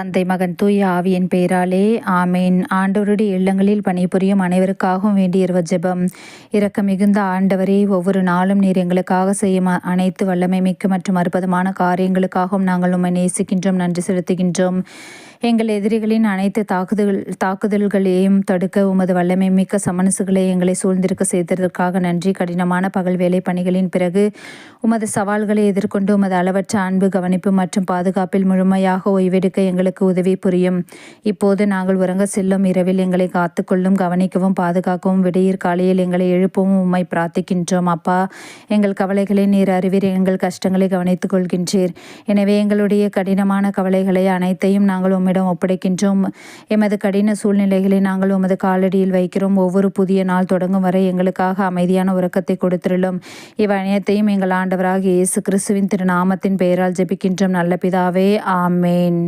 தந்தை மகன் தூய ஆவியின் பெயராலே ஆமேன். ஆண்டவருடைய இல்லங்களில் பணிபுரியும் அனைவருக்காகவும் வேண்டியிருவ ஜெபம். இறக்க மிகுந்த ஆண்டவரே ஒவ்வொரு நாளும் நீர் எங்களுக்காக செய்யும் அனைத்து வல்லமை மிக்க மற்றும் அற்புதமான காரியங்களுக்காகவும் நாங்கள் உண்மை நேசிக்கின்றோம் நன்றி செலுத்துகின்றோம். எங்கள் எதிரிகளின் அனைத்து தாக்குதல் தாக்குதல்களையும் தடுக்க உமது வல்லமை மிக்க சமனசுகளை எங்களை சூழ்ந்திருக்க செய்ததற்காக நன்றி. கடினமான பகல் வேலை பணிகளின் பிறகு உமது சவால்களை எதிர்கொண்டு உமது அளவற்ற அன்பு கவனிப்பு மற்றும் பாதுகாப்பில் முழுமையாக ஓய்வெடுக்க எங்களுக்கு உதவி புரியும். இப்போது நாங்கள் உறங்க செல்லும் இரவில் எங்களை காத்துக்கொள்ளும் கவனிக்கவும் பாதுகாக்கவும் விடையீர் காலையில் எங்களை எழுப்பவும் உம்மை பிரார்த்திக்கின்றோம். அப்பா எங்கள் கவலைகளை நீர் அறிவீர் எங்கள் கஷ்டங்களை கவனித்துக் கொள்கின்றீர் எனவே எங்களுடைய கடினமான கவலைகளை அனைத்தையும் நாங்கள் உம்மிடம் ஒப்படைக்கின்றோம். எமது கடின சூழ்நிலைகளை நாங்கள் உமது காலடியில் வைக்கிறோம். ஒவ்வொரு புதிய நாள் தொடங்கும் வரை எங்களுக்காக அமைதியான உறக்கத்தை கொடுத்துள்ளோம் இவ் அனைத்தையும் எங்கள் ஆண்டவராக இயேசு கிறிஸ்துவின் திருநாமத்தின் பெயரால் ஜெபிக்கின்றோம். நல்ல பிதாவே ஆமேன்.